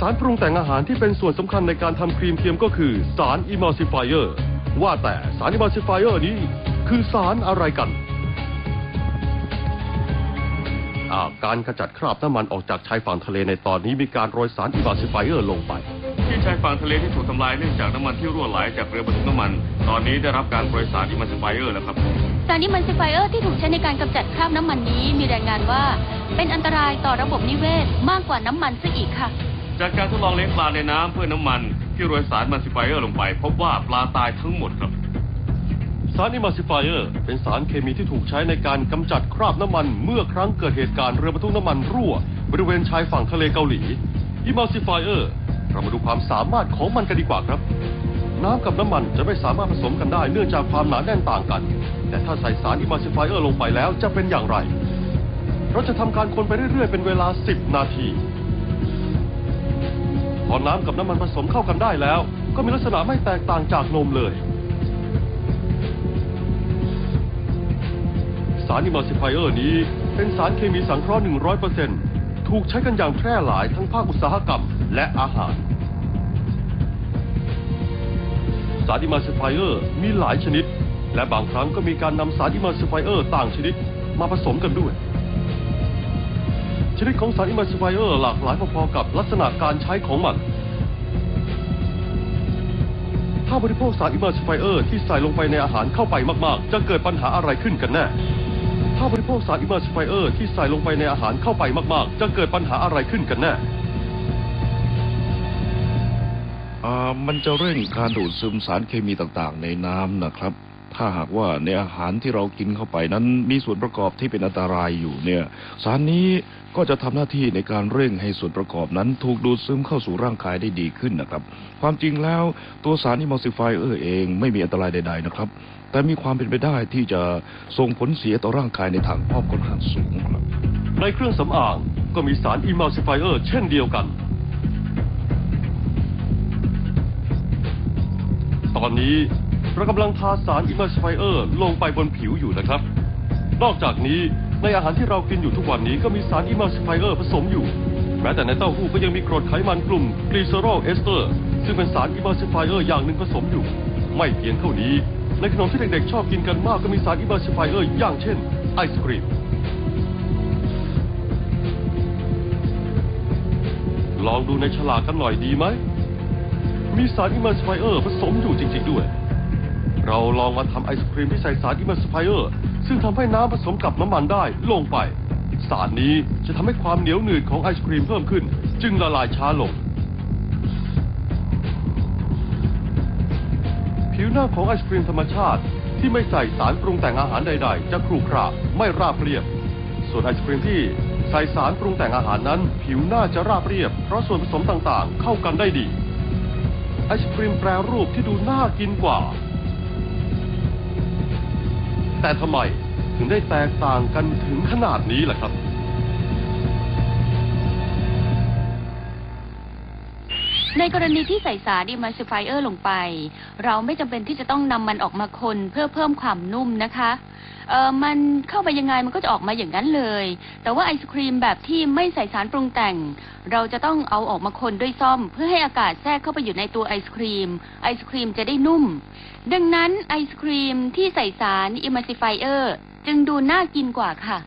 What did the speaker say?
สารปรุงแต่งอาหารที่เป็นส่วนสำคัญในการทำครีมเทียมก็คือ สาร emulsifier ว่าแต่สาร emulsifier นี้ คือสารอะไรกันอ่าการขจัดคราบน้ำมันออกจากชายฝั่งทะเลในตอนนี้มีการโรยสาร emulsifier ลงไป ที่ชายฝั่งทะเลที่ถูกทำลายเนื่องจากน้ำมันที่รั่วไหลจากเรือบรรทุกน้ำมัน ตอนนี้ได้รับการโปรยสารอิมันสไฟเออร์แล้วครับสารอิมันซิฟายเออร์ที่ถูกใช้ในการกำจัดคราบน้ำมันนี้มีรายงานว่า เป็นอันตรายต่อระบบนิเวศมากกว่าน้ำมันซะอีกค่ะ จากการทดลองเลี้ยงปลาในน้ำเพื่อน้ำมัน ที่โรยสารมันสไฟเออร์ลงไป พบว่าปลาตายทั้งหมดครับ สาร emulsifier เป็นสารเคมีที่ถูกใช้ในการกำจัดคราบน้ำมัน เมื่อครั้งเกิดเหตุการณ์เรือบรรทุกน้ำมันรั่ว บริเวณชายฝั่งทะเลเกาหลี emulsifier เรามาดูความสามารถของมันกันดีกว่าครับ น้ำกับน้ำมันจะไม่สามารถผสมกันได้เนื่องจากความหนาแน่นต่างกัน แต่ถ้าใส่สาร emulsifier ลงไปแล้วจะเป็นอย่างไร เราจะทำการคนไปเรื่อยๆ เป็นเวลา 10 นาที พอน้ำกับน้ำมันผสมเข้ากันได้แล้ว ก็มีลักษณะไม่แตกต่างจากนมเลย สาร emulsifier นี้เป็นสารเคมีสังเคราะห์ 100%ถูกใช้กันอย่างแพร่หลายทั้งภาคอุตสาหกรรมและอาหาร สาร emulsifier มีหลายชนิด และบางครั้งก็มีการนำสาร emulsifier ต่างชนิดมาผสมกันด้วย ชนิดของสาร emulsifier หลากหลายพอๆกับลักษณะการใช้ของมัน ถ้าบริโภคสาร emulsifier ที่ใส่ลงไปในอาหารเข้าไปมากๆ จะเกิดปัญหาอะไรขึ้นกันแน่ ถ้าบริโภคสาร emulsifier ที่ใส่ลงไปในอาหารเข้าไปมากๆ จะเกิดปัญหาอะไรขึ้นกันแน่อ่ามันจะเร่งการดูดซึมสารเคมีต่างๆ ในน้ำนะครับ ถ้าหากว่าในอาหารที่เรากินเข้าไปนั้นมีส่วนประกอบที่เป็นอันตรายอยู่เนี่ย สารนี้ก็จะทำหน้าที่ในการเร่งให้ส่วนประกอบนั้น ถูกดูดซึมเข้าสู่ร่างกายได้ดีขึ้นนะครับ ความจริงแล้วตัวสาร emulsifier เออร์เองไม่มีอันตรายใด ๆนะครับ แต่มีความเป็นไปได้ที่จะส่งผลเสียต่อร่างกายในทางอ้อมค่อนข้างสูงครับ ในเครื่องสำอางก็มีสาร emulsifier เช่นเดียวกัน ตอนนี้ เรากำลังทาสาร emulsifier ลงไปบนผิวอยู่นะครับ นอกจากนี้ในอาหารที่เรากินอยู่ทุกวันนี้ก็มีสาร emulsifier ผสมอยู่ แม้แต่ในเต้าหู้ก็ยังมีกรดไขมันกลุ่มกลีเซอรอลเอสเตอร์ซึ่งเป็นสาร emulsifier อย่างหนึ่งผสมอยู่ ไม่เพียงเท่านี้ ในขนมที่เด็กๆชอบกินกันมากก็มีสาร emulsifier อย่างเช่น ไอศครีมลองดูในฉลากกันหน่อยดีไหมมีสารอิมเมอร์สไฟเออร์ผสมอยู่จริง ๆด้วย เราลองมาทำไอศครีมที่ใส่สารอิมเมอร์สไฟเออร์ซึ่งทำให้น้ำผสมกับน้ำมันได้ลงไปสารนี้จะทำให้ความเหนียวหนืดของไอศครีมเพิ่มขึ้น จึงละลายช้าลง ผิวหน้าของไอศครีมธรรมชาติ ที่ไม่ใส่สารปรุงแต่งอาหารใด ๆ จะครุขระไม่ราบเรียบ ส่วนไอศครีมที่ใส่สารปรุงแต่งอาหารนั้น ผิวหน้าจะราบเรียบ เพราะส่วนผสมต่างๆ เข้ากันได้ดี ไอศครีมแปรรูปที่ดูน่ากินกว่า แต่ทำไมถึงได้แตกต่างกันถึงขนาดนี้ล่ะครับ ในกรณีที่ใส่สารอิมันซิฟายเออร์ลงไป เราไม่จำเป็นที่จะต้องนำมันออกมาคนเพื่อเพิ่มความนุ่มนะคะเออมันเข้าไปยังไงมันก็จะออกมาอย่างนั้นเลย แต่ว่าไอศครีมแบบที่ไม่ใส่สารปรุงแต่ง เราจะต้องเอาออกมาคนด้วยซ่อม เพื่อให้อากาศแทรกเข้าไปอยู่ในตัวไอศครีม ไอศครีมจะได้นุ่ม ดังนั้นไอศครีมที่ใส่สารอิมัซิฟายเออร์จึงดูน่ากินกว่าค่ะ